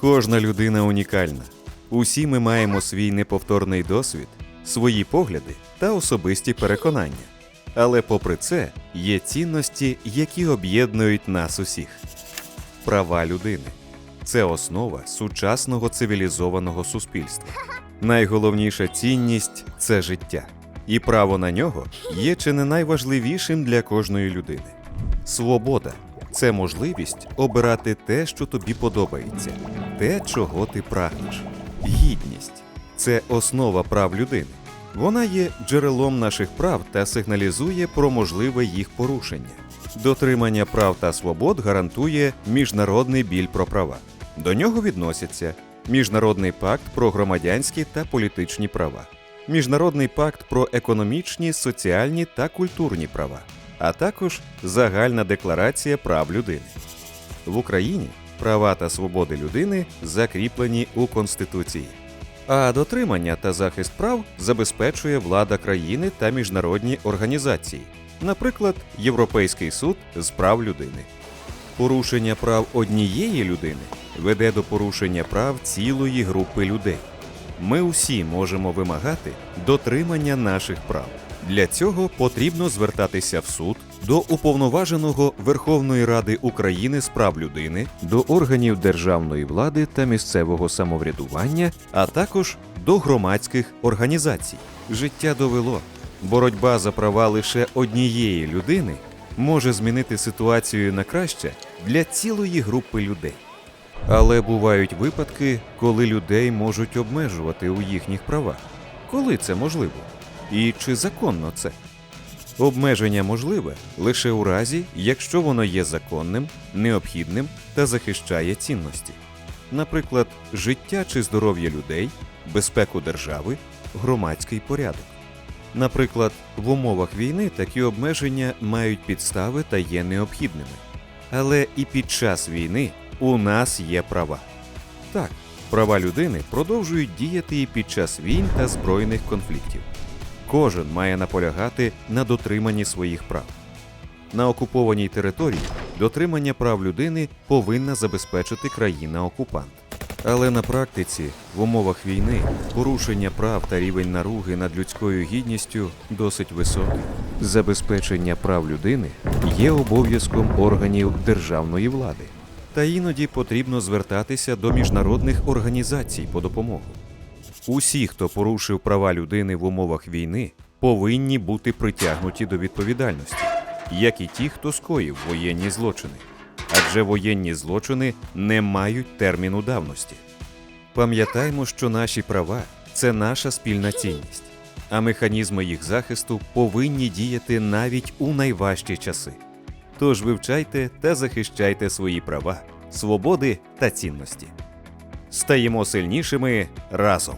Кожна людина унікальна. Усі ми маємо свій неповторний досвід, свої погляди та особисті переконання. Але попри це є цінності, які об'єднують нас усіх. Права людини це основа сучасного цивілізованого суспільства. Найголовніша цінність це життя, і право на нього є чи не найважливішим для кожної людини. Свобода це можливість обирати те, що тобі подобається, те, чого ти прагнеш. Гідність це основа прав людини. Вона є джерелом наших прав та сигналізує про можливе їх порушення. Дотримання прав та свобод гарантує міжнародний біль про права. До нього відносяться Міжнародний пакт про громадянські та політичні права, Міжнародний пакт про економічні, соціальні та культурні права, а також Загальна декларація прав людини. В Україні права та свободи людини закріплені у Конституції. А дотримання та захист прав забезпечує влада країни та міжнародні організації, наприклад, Європейський суд з прав людини. Порушення прав однієї людини веде до порушення прав цілої групи людей. Ми усі можемо вимагати дотримання наших прав. Для цього потрібно звертатися в суд до уповноваженого Верховної Ради України з прав людини, до органів державної влади та місцевого самоврядування, а також до громадських організацій. Життя довело, боротьба за права лише однієї людини може змінити ситуацію на краще для цілої групи людей. Але бувають випадки, коли людей можуть обмежувати у їхніх правах. Коли це можливо? І чи законно це? Обмеження можливе лише у разі, якщо воно є законним, необхідним та захищає цінності, наприклад, життя чи здоров'я людей, безпеку держави, громадський порядок. Наприклад, в умовах війни такі обмеження мають підстави та є необхідними. Але і під час війни у нас є права. Так, права людини продовжують діяти і під час війн та збройних конфліктів. Кожен має наполягати на дотриманні своїх прав. На окупованій території дотримання прав людини повинна забезпечити країна-окупант. Але на практиці, в умовах війни, порушення прав та рівень наруги над людською гідністю досить високий. Забезпечення прав людини є обов'язком органів державної влади, та іноді потрібно звертатися до міжнародних організацій по допомогу. Усі, хто порушив права людини в умовах війни, повинні бути притягнуті до відповідальності, як і ті, хто скоїв воєнні злочини. Адже воєнні злочини не мають терміну давності. Пам'ятаймо, що наші права це наша спільна цінність, а механізми їх захисту повинні діяти навіть у найважчі часи. Тож вивчайте та захищайте свої права, свободи та цінності. Стаємо сильнішими разом.